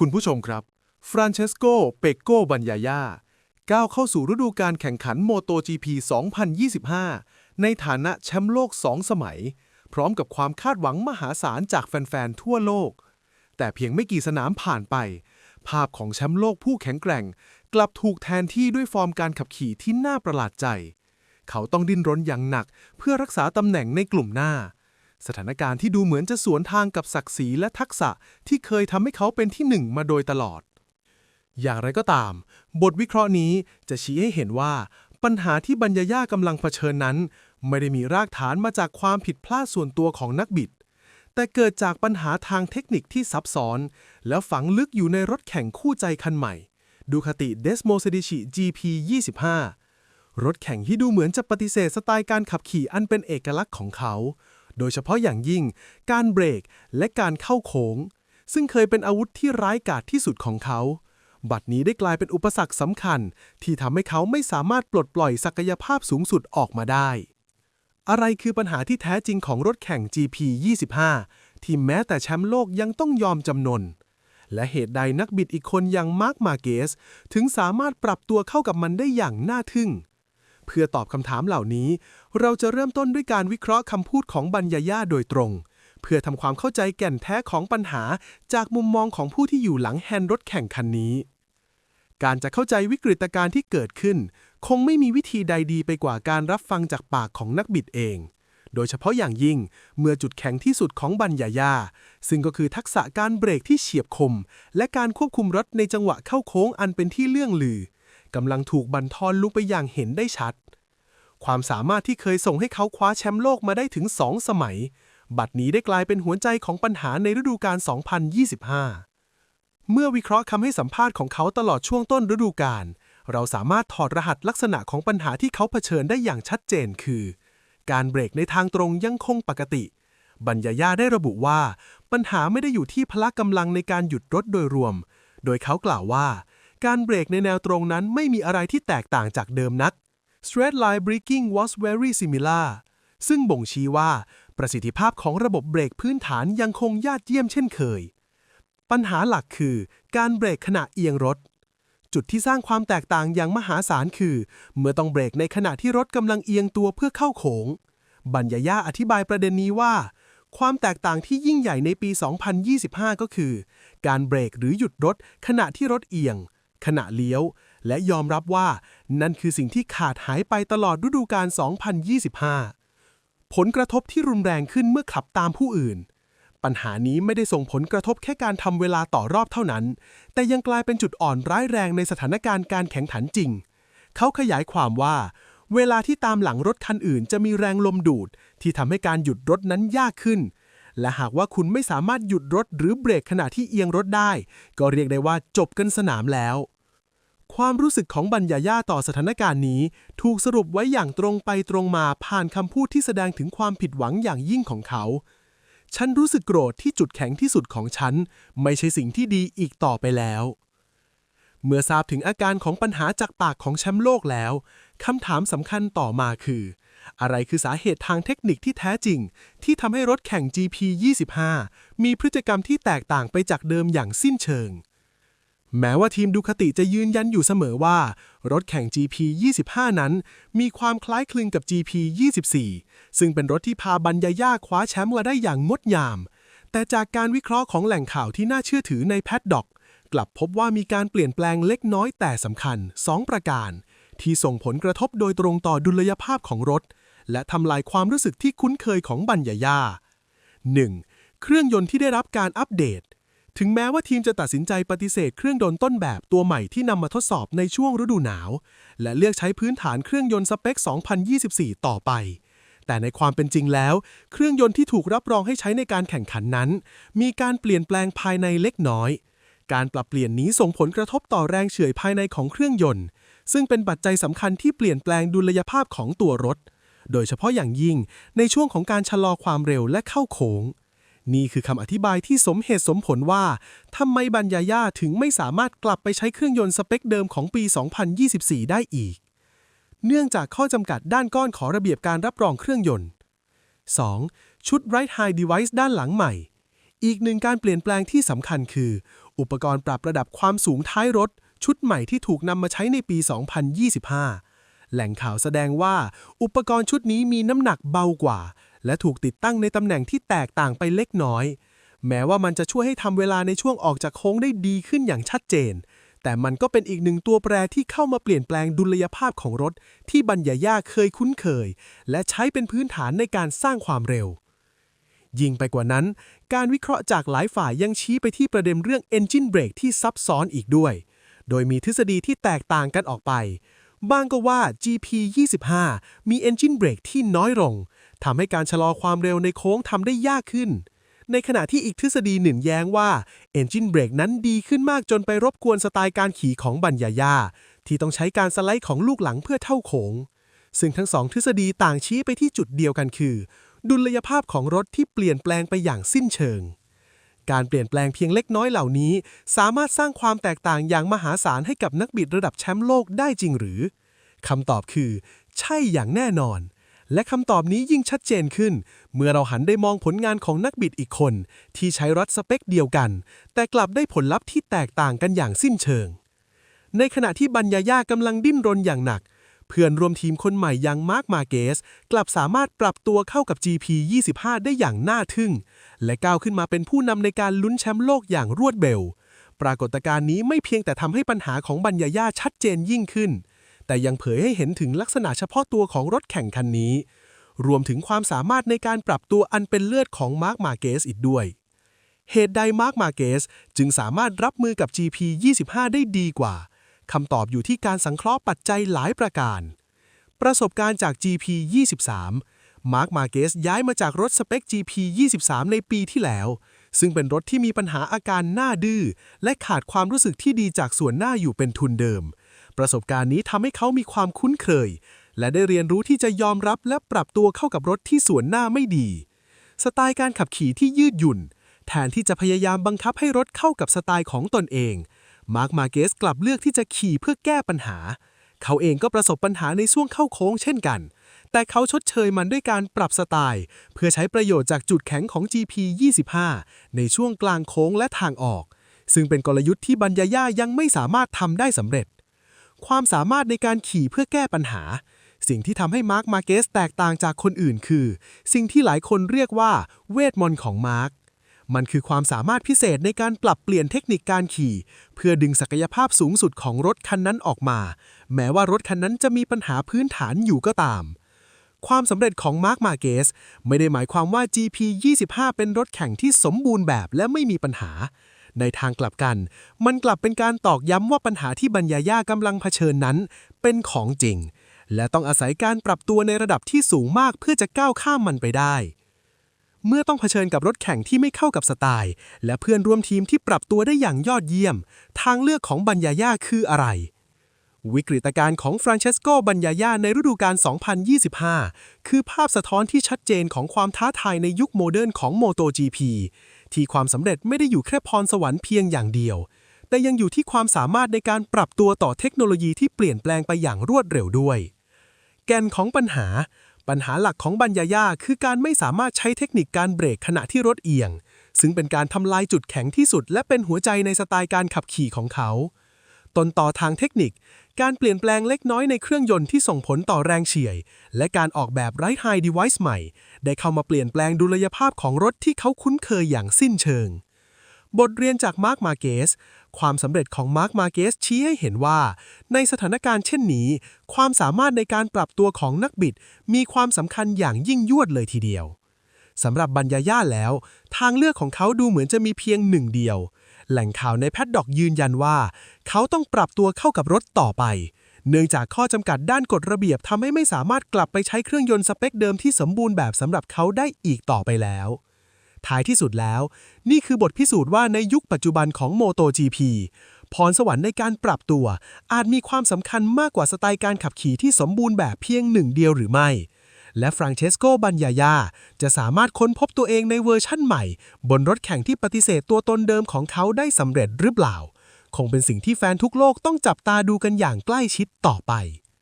คุณผู้ชมครับ ฟรานเชสโก เปโกบัญญายาก้าวเข้าสู่ฤดูการแข่งขันโมโต GP 2025 ในฐานะแชมป์โลก 2 สมัย พร้อมกับความคาดหวังมหาศาลจากแฟน ๆ ทั่วโลก แต่เพียงไม่กี่สนามผ่านไป ภาพของแชมป์โลกผู้แข็งแกร่ง กลับถูกแทนที่ด้วยฟอร์มการขับขี่ที่น่าประหลาดใจ เขาต้องดิ้นรนอย่างหนักเพื่อรักษาตำแหน่งในกลุ่มหน้า สถานการณ์ที่ดูเหมือนจะสวนทางกับศักดิ์ศรีและทักษะที่เคยทำให้เขาเป็นที่หนึ่งมาโดยตลอด อย่างไรก็ตาม บทวิเคราะห์นี้จะชี้ให้เห็นว่า ปัญหาที่บัญญายากำลังเผชิญนั้น ไม่ได้มีรากฐานมาจากความผิดพลาดส่วนตัวของนักบิด แต่เกิดจากปัญหาทางเทคนิคที่ซับซ้อน แล้วฝังลึกอยู่ในรถแข่งคู่ใจคันใหม่ดูคติเดสโมเซดิชิ GP 25รถแข่งที่ดูเหมือนจะปฏิเสธสไตล์การขับขี่อันเป็นเอกลักษณ์ของเขา โดยเฉพาะอย่างยิ่ง การเบรกและการเข้าโค้ง ซึ่งเคยเป็นอาวุธที่ร้ายกาจที่สุดของเขา บัดนี้ได้กลายเป็นอุปสรรคสำคัญ ที่ทำให้เขาไม่สามารถปลดปล่อยศักยภาพสูงสุดออกมาได้ อะไรคือปัญหาที่แท้จริงของรถแข่ง GP 25ที่แม้แต่แชมป์โลกยังต้องยอมจำนนและเหตุใดนักบิดอีกคนอย่างมาร์คมาเกส ถึงสามารถปรับตัวเข้ากับมันได้อย่างน่าทึ่ง เพื่อตอบคำถามเหล่านี้ เราจะเริ่มต้นด้วยการวิเคราะห์คำพูดของบัญญาย่าโดยตรง เพื่อทำความเข้าใจแก่นแท้ของปัญหา จากมุมมองของผู้ที่อยู่หลังแฮนด์รถแข่งคันนี้ การจะเข้าใจวิกฤตการณ์ที่เกิดขึ้น คงไม่มีวิธีใดดีไปกว่าการรับฟังจากปากของนักบิดเอง โดยเฉพาะอย่างยิ่งเมื่อจุดแข็งที่สุดของบัญญาย่าซึ่งก็คือทักษะการเบรกที่เฉียบคม และการควบคุมรถในจังหวะเข้าโค้งอันเป็นที่เลื่องลือ กำลังถูกบั่นทอนลุกไปอย่างเห็นได้ชัด ความสามารถที่เคยส่งให้เขาคว้าแชมป์โลกมาได้ถึง2สมัย บัดนี้ได้กลายเป็นหัวใจของปัญหาในฤดูกาล 2025 เมื่อวิเคราะห์คำให้สัมภาษณ์ของเขาตลอดช่วงต้นฤดูกาลเราสามารถถอดรหัสลักษณะของปัญหาที่เขาเผชิญได้อย่างชัดเจนคือ การเบรกในทางตรงยังคงปกติบัญญายาได้ระบุว่า ปัญหาไม่ได้อยู่ที่พละกำลังในการหยุดรถโดยรวม โดยเขากล่าวว่า การเบรกในแนวตรงนั้นไม่มีอะไรที่แตกต่างจากเดิมนัก Straight line braking was very similar ซึ่งบ่งชี้ว่าประสิทธิภาพของระบบเบรกพื้นฐานยังคงยอดเยี่ยมเช่นเคย ปัญหาหลักคือการเบรกขณะเอียงรถ จุดที่สร้างความแตกต่างอย่างมหาศาลคือ เมื่อต้องเบรกในขณะที่รถกำลังเอียงตัวเพื่อเข้าโขงบัญญาย่าอธิบายประเด็นนี้ว่า ความแตกต่างที่ยิ่งใหญ่ในปี 2025 ก็คือ การเบรกหรือหยุดรถขณะที่รถเอียง ขณะเลี้ยว และยอมรับว่านั่นคือสิ่งที่ขาดหายไปตลอดฤดูกาล 2025 ผลกระทบที่รุนแรงขึ้นเมื่อขับตามผู้อื่น ปัญหานี้ไม่ได้ส่งผลกระทบแค่การทำเวลาต่อรอบเท่านั้น แต่ยังกลายเป็นจุดอ่อนร้ายแรงในสถานการณ์การแข่งขันจริง เขาขยายความว่า เวลาที่ตามหลังรถคันอื่น จะมีแรงลมดูด ที่ทำให้การหยุดรถนั้นยากขึ้นและหากว่าคุณไม่สามารถหยุดรถหรือเบรกขณะที่เอียงรถได้ ก็เรียกได้ว่าจบกันสนามแล้ว ความรู้สึกของบัญญาย่าต่อสถานการณ์นี้ ถูกสรุปไว้อย่างตรงไปตรงมาผ่านคำพูดที่แสดงถึงความผิดหวังอย่างยิ่งของเขา ฉันรู้สึกโกรธที่จุดแข็งที่สุดของฉัน ไม่ใช่สิ่งที่ดีอีกต่อไปแล้ว เมื่อทราบถึงอาการของปัญหาจากปากของแชมป์โลกแล้วคำถามสำคัญต่อมาคือ อะไรคือสาเหตุทางเทคนิคที่แท้จริง ที่ทำให้รถแข่ง GP 25มีพฤติกรรมที่แตกต่างไปจากเดิมอย่างสิ้นเชิง แม้ว่าทีมดูคติจะยืนยันอยู่เสมอว่า รถแข่ง GP 25 นั้น มีความคล้ายคลึงกับ GP 24 ซึ่งเป็นรถที่พาบัญญาย่าคว้าแชมป์มาได้อย่างงดงาม แต่จากการวิเคราะห์ของแหล่งข่าวที่น่าเชื่อถือในแพดด็อกกลับพบว่ามีการเปลี่ยนแปลงเล็กน้อยแต่สำคัญ 2 ประการ ที่ส่งผลกระทบโดยตรงต่อดุลยภาพของรถ และทำลายความรู้สึกที่คุ้นเคยของบัญญาย่า 1. เครื่องยนต์ที่ได้รับการอัปเดต ถึงแม้ว่าทีมจะตัดสินใจปฏิเสธเครื่องยนต์ต้นแบบตัวใหม่ที่นำมาทดสอบในช่วงฤดูหนาว และเลือกใช้พื้นฐานเครื่องยนต์สเปค 2024 ต่อไป แต่ในความเป็นจริงแล้ว เครื่องยนต์ที่ถูกรับรองให้ใช้ในการแข่งขันนั้น มีการเปลี่ยนแปลงภายในเล็กน้อย การปรับเปลี่ยนนี้ส่งผลกระทบต่อแรงเฉื่อยภายในของเครื่องยนต์ ซึ่งเป็นปัจจัยสำคัญที่เปลี่ยนแปลงดุลยภาพของตัวรถ โดยเฉพาะอย่างยิ่งในช่วงของการชะลอความเร็วและเข้าโค้ง นี่คือคำอธิบายที่สมเหตุสมผลว่าทำไมบัญญาย่าถึงไม่สามารถกลับไปใช้เครื่องยนต์สเปคเดิมของปี 2024 ได้อีก เนื่องจากข้อจำกัดด้านก้อนขอระเบียบการรับรองเครื่องยนต์ 2. ชุด Right High Device ด้านหลังใหม่ อีกหนึ่งการเปลี่ยนแปลงที่สำคัญคือ อุปกรณ์ปรับระดับความสูงท้ายรถ ชุดใหม่ที่ถูกนำมาใช้ในปี 2025 แหล่งข่าวแสดงว่า อุปกรณ์ชุดนี้มีน้ำหนักเบากว่า และถูกติดตั้งในตำแหน่งที่แตกต่างไปเล็กน้อย แม้ว่ามันจะช่วยให้ทำเวลาในช่วงออกจากโค้งได้ดีขึ้นอย่างชัดเจน แต่มันก็เป็นอีกหนึ่งตัวแปรที่เข้ามาเปลี่ยนแปลงดุลยภาพของรถ ที่บัญญาย่าเคยคุ้นเคย และใช้เป็นพื้นฐานในการสร้างความเร็ว ยิ่งไปกว่านั้น การวิเคราะห์จากหลายฝ่ายยังชี้ไปที่ประเด็นเรื่อง Engine Brake ที่ซับซ้อนอีกด้วย โดยมีทฤษฎีที่แตกต่างกันออกไป บางก็ว่า GP25 มี Engine Brake ที่น้อยลง ทำให้การชะลอความเร็วในโค้งทำได้ยากขึ้น ในขณะที่อีกทฤษฎีหนึ่งแย้งว่า Engine Brake นั้นดีขึ้นมากจนไปรบกวนสไตล์การขี่ของบัญญาย่าที่ต้องใช้การสไลด์ของลูกหลังเพื่อเท่าโค้งซึ่งทั้งสองทฤษฎีต่างชี้ไปที่จุดเดียวกันคือ ดุลยภาพของรถที่เปลี่ยนแปลงไปอย่างสิ้นเชิง การเปลี่ยนแปลงเพียงเล็กน้อยเหล่านี้ สามารถสร้างความแตกต่างอย่างมหาศาลให้กับนักบิดระดับแชมป์โลกได้จริงหรือคำตอบคือ ใช่อย่างแน่นอน และคำตอบนี้ยิ่งชัดเจนขึ้น เมื่อเราหันได้มองผลงานของนักบิดอีกคน ที่ใช้รถสเปคเดียวกัน แต่กลับได้ผลลัพธ์ที่แตกต่างกันอย่างสิ้นเชิง ในขณะที่บัญญาย่ากำลังดิ้นรนอย่างหนัก เพื่อนรวมทีมคนใหม่อย่างมาร์คมาเกส กลับสามารถปรับตัวเข้ากับ GP 25 ได้อย่างน่าทึ่ง และก้าวขึ้นมาเป็นผู้นำในการลุ้นแชมป์โลกอย่างรวดเร็วปรากฏการณ์นี้ไม่เพียงแต่ทำให้ปัญหาของบัญญาย่าชัดเจนยิ่งขึ้น แต่ยังเผยให้เห็นถึงลักษณะเฉพาะตัวของรถแข่งคันนี้ รวมถึงความสามารถในการปรับตัวอันเป็นเลือดของมาร์คมาเกสอีกด้วย เหตุใดมาร์คมาเกสจึงสามารถรับมือกับ GP 25 ได้ดีกว่าคำตอบอยู่ที่การสังเคราะห์ปัจจัยหลายประการ ประสบการณ์จาก GP 23 มาร์คมาเกสย้ายมาจากรถสเปค GP 23 ในปีที่แล้ว ซึ่งเป็นรถที่มีปัญหาอาการหน้าดื้อ และขาดความรู้สึกที่ดีจากส่วนหน้าอยู่เป็นทุนเดิม ประสบการณ์นี้ทำให้เขามีความคุ้นเคย และได้เรียนรู้ที่จะยอมรับและปรับตัวเข้ากับรถที่ส่วนหน้าไม่ดี สไตล์การขับขี่ที่ยืดหยุ่น แทนที่จะพยายามบังคับให้รถเข้ากับสไตล์ของตนเอง มาร์คมาเกสกลับเลือกที่จะขี่เพื่อแก้ปัญหา เขาเองก็ประสบปัญหาในช่วงเข้าโค้งเช่นกัน แต่เขาชดเชยมันด้วยการปรับสไตล์ เพื่อใช้ประโยชน์จากจุดแข็งของ GP 25ในช่วงกลางโค้งและทางออกซึ่งเป็นกลยุทธ์ที่บัญญาย่ายังไม่สามารถทำได้สำเร็จ ความสามารถในการขี่เพื่อแก้ปัญหา สิ่งที่ทำให้มาร์คมาเกสแตกต่างจากคนอื่นคือ สิ่งที่หลายคนเรียกว่า เวทมนต์ของมาร์คมันคือความสามารถพิเศษในการปรับเปลี่ยนเทคนิคการขี่ เพื่อดึงศักยภาพสูงสุดของรถคันนั้นออกมา แม้ว่ารถคันนั้นจะมีปัญหาพื้นฐานอยู่ก็ตาม ความสำเร็จของมาร์คมาเกสไม่ได้หมายความว่า GP 25 เป็นรถแข่งที่สมบูรณ์แบบและไม่มีปัญหา ในทางกลับกัน มันกลับเป็นการตอกย้ำว่าปัญหาที่บัญญาย่ากำลังเผชิญนั้นเป็นของจริง และต้องอาศัยการปรับตัวในระดับที่สูงมากเพื่อจะก้าวข้ามมันไปได้ เมื่อต้องเผชิญกับรถแข่งที่ไม่เข้ากับสไตล์ และเพื่อนร่วมทีมที่ปรับตัวได้อย่างยอดเยี่ยม ทางเลือกของบัญญาย่าคืออะไรวิกฤตการณ์ของฟรานเชสโกบัญญาย่าในฤดูกาล 2025 คือภาพสะท้อนที่ชัดเจนของความท้าทายในยุคโมเดิร์นของ MotoGP ที่ความสำเร็จไม่ได้อยู่แค่พรสวรรค์เพียงอย่างเดียว แต่ยังอยู่ที่ความสามารถในการปรับตัวต่อเทคโนโลยีที่เปลี่ยนแปลงไปอย่างรวดเร็วด้วย แกนของปัญหา ปัญหาหลักของบัญญาย่าคือการไม่สามารถใช้เทคนิคการเบรกขณะที่รถเอียง ซึ่งเป็นการทำลายจุดแข็งที่สุด และเป็นหัวใจในสไตล์การขับขี่ของเขาต้นต่อทางเทคนิค การเปลี่ยนแปลงเล็กน้อยในเครื่องยนต์ที่ส่งผลต่อแรงเฉื่อยและการออกแบบไรท์ไฮดีไวซ์ใหม่ ได้เข้ามาเปลี่ยนแปลงดุลยภาพของรถที่เขาคุ้นเคยอย่างสิ้นเชิง บทเรียนจากมาร์คมาเกสความสำเร็จของมาร์คมาเกสชี้ให้เห็นว่า ในสถานการณ์เช่นนี้ ความสามารถในการปรับตัวของนักบิด มีความสำคัญอย่างยิ่งยวดเลยทีเดียวสำหรับบัญญาย่าแล้ว ทางเลือกของเขาดูเหมือนจะมีเพียงหนึ่งเดียว แหล่งข่าวในแพดดอกยืนยันว่า เขาต้องปรับตัวเข้ากับรถต่อไป เนื่องจากข้อจำกัดด้านกฎระเบียบทำให้ไม่สามารถกลับไปใช้เครื่องยนต์สเปคเดิมที่สมบูรณ์แบบสำหรับเขาได้อีกต่อไปแล้ว ท้ายที่สุดแล้ว นี่คือบทพิสูจน์ว่าในยุคปัจจุบันของ MotoGP พรสวรรค์ในการปรับตัว อาจมีความสำคัญมากกว่าสไตล์การขับขี่ที่สมบูรณ์แบบเพียงหนึ่งเดียวหรือไม่ และฟรังเชสโกบัญญายา จะสามารถค้นพบตัวเองในเวอร์ชั่นใหม่ บนรถแข่งที่ปฏิเสธตัวตนเดิมของเขาได้สำเร็จหรือเปล่า คงเป็นสิ่งที่แฟนทุกโลกต้องจับตาดูกันอย่างใกล้ชิดต่อไป